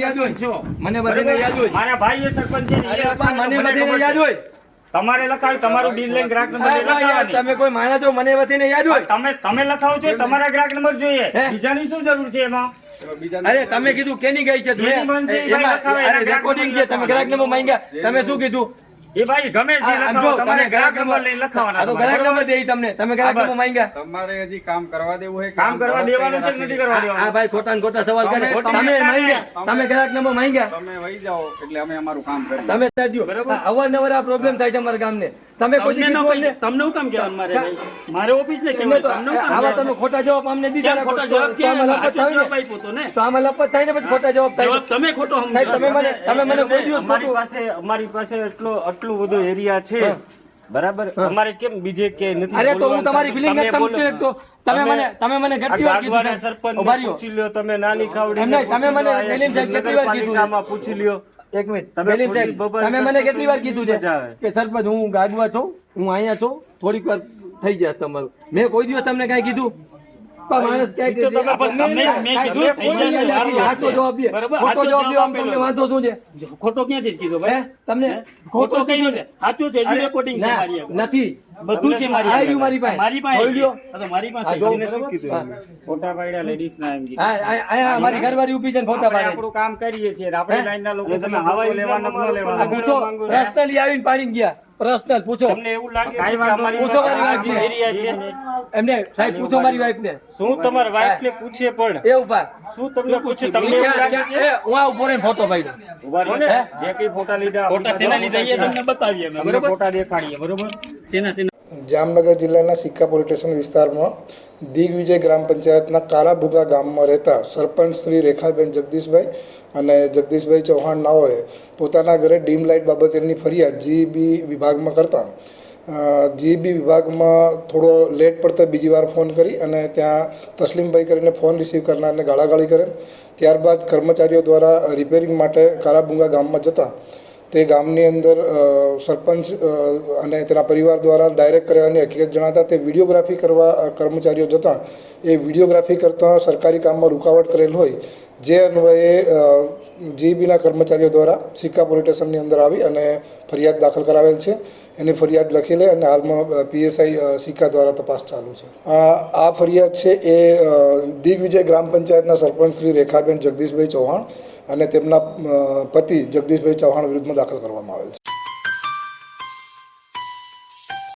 યાદ હોય. મને બધાને યાદ હોય. મારા ભાઈ સરપંચ છે ને, એ અરે બાપા, લખાવે, મને બધાને યાદ હોય. તમારે તમારું બિલ લઈને ગ્રાહક નંબર લખાવવાની. તમે કોઈ માણસ છો મને બધાને યાદ હોય. તમે તમે લખાવો છો તમારા ગ્રાહક નંબર જોઈએ. બીજાની શું જરૂર છે એમાં? અરે તમે કીધું કેની ગઈ છે? રેકોર્ડિંગ છે તમે ગ્રાહક નંબર માંગ્યા. તમે શું કીધું? એ ભાઈ ગમે જે આ- લખાવો તમારે ગ્રાહક નંબર લઈને લખાવાના તો ગ્રાહક નંબર દે તમને. તમે ગ્રાહક નંબર માંગ્યા. તમારે હજી કામ કરવા દેવું હોય કામ કરવા દેવાનું છે કે નથી કરવા આ દેવાનું ભાઈ ખોટા ને ખોટા સવાલ કરે. તમે- માંગ્યા. તમે ગ્રાહક નંબર માંગ્યા. તમે વહી જાઓ એટલે અમે અમારું કામ કરીએ. તમે ત્યાં બરાબર? અવારનવાર આ પ્રોબ્લેમ થાય છે અમારા ગામને. તમે કોઈ તમને હું કામ કહેવાનું મારે ભાઈ? મારે ઓફિસ ને એમને તમને કામ આવા તમે ખોટા જવાબ અમને દીધા ખોટા જવાબ કે અમે લપત થાય ને. તો આમાં લપત થાય ને પછી ખોટા જવાબ થાય. તમે ખોટો સમજો. તમે મને તમે મને કોઈ દિવસ અમારી ખોટું પાસે અમારી પાસે એટલો આટલું બધું એરિયા છે. બરાબર? અમારે કેમ બીજે કે નથી અરે તો હું તમારી ફિલિંગ નથી સમજી શકતો તમે તમે- મને તમે મને કેટલી વાર કીધું રહ્યો. પૂછી લ્યો તમે નાની ખાવડી તમે મને મેલીમ સાહેબ કેટલી વાર કીધું? પૂછી લ્યો. એક મિનિટ. તમે મને કેટલી વાર કીધું છે કે સરપંચ હું ગાગવા છું હું અહીંયા છું થોડીક વાર થઈ જશે તમારું. મેં કોઈ દિવસ તમને કાંઈ કીધું? પણ માણસ. વાંધો શું છે? ખોટો ક્યાંથી કીધો તમને ખોટો કઈ કીધું નથી. બધું છે મારી મારી પાસે. મારી પાસે જોઈ લ્યો. છે. તો મારી પાસે ફોટા પાડ્યા લેડીઝ ના એમ હા આ- મારી ઘરવાળી ઊભી છે ને ફોટા પાડે. આપણું કામ કરીએ છીએ. આપણે લાઈન ના લોકો તમે હવા લેવાના ન લેવાના? પૂછો પર્સનલી આવીને પાડીને ગયા. પર્સનલ પૂછો. તમને એવું લાગે પૂછો મારી વાઈફ ને. એરિયા છે? એમને સાહેબ પૂછો મારી વાઈફ ને. શું તમારી વાઈફ ને પૂછે પણ? એ ઊભા શું તમને પૂછે? તમને એવું લાગે છે? હું આ ઉપર ફોટો પાડ્યો. ઊભા રહો. જે કઈ ફોટા લીધા ફોટા સેના લીધા એ તમને બતાવીએ અમે, બરોબર? ફોટા દેખાડીએ બરોબર? જામનગર જિલ્લાના સિક્કા પોલીસ સ્ટેશન વિસ્તારમાં દિગ્વિજય ગ્રામ પંચાયતના કાળાભૂગા ગામમાં રહેતા સરપંચ શ્રી રેખાબેન જગદીશભાઈ અને જગદીશભાઈ ચૌહાણ નાઓએ પોતાના ઘરે ડીમ લાઇટ બાબતેની ફરિયાદ જીબી વિભાગમાં કરતા. જીબી વિભાગમાં થોડો લેટ પડતા બીજી વાર ફોન કરી અને ત્યાં તસલીમભાઈ કરીને ફોન રિસીવ કરનારને ગાળાગાળી કરે. ત્યારબાદ કર્મચારીઓ દ્વારા રિપેરિંગ માટે કાળાભૂંગા ગામમાં જતા. તે ગામની અંદર સરપંચ અને તેના પરિવાર દ્વારા ડાયરેક્ટ કરેલાની હકીકત જણાતા તે વિડીયોગ્રાફી કરવા કર્મચારીઓ જતાં એ વિડીયોગ્રાફી કરતાં સરકારી કામમાં રૂકાવટ કરેલ હોય, જે અન્વયે જીબીના કર્મચારીઓ દ્વારા સિક્કા પોલીસ સ્ટેશનની અંદર આવી અને ફરિયાદ દાખલ કરાવેલ છે. એની ફરિયાદ લખી લે અને હાલમાં પીએસઆઈ સિક્કા દ્વારા તપાસ ચાલુ છે. આ ફરિયાદ છે એ દિગ્વિજય ગ્રામ પંચાયતના સરપંચ શ્રી રેખાબેન જગદીશભાઈ ચૌહાણ અને તેમના પતિ જગદીશભાઈ ચૌહાણ વિરુદ્ધમાં દાખલ કરવામાં આવેલ છે.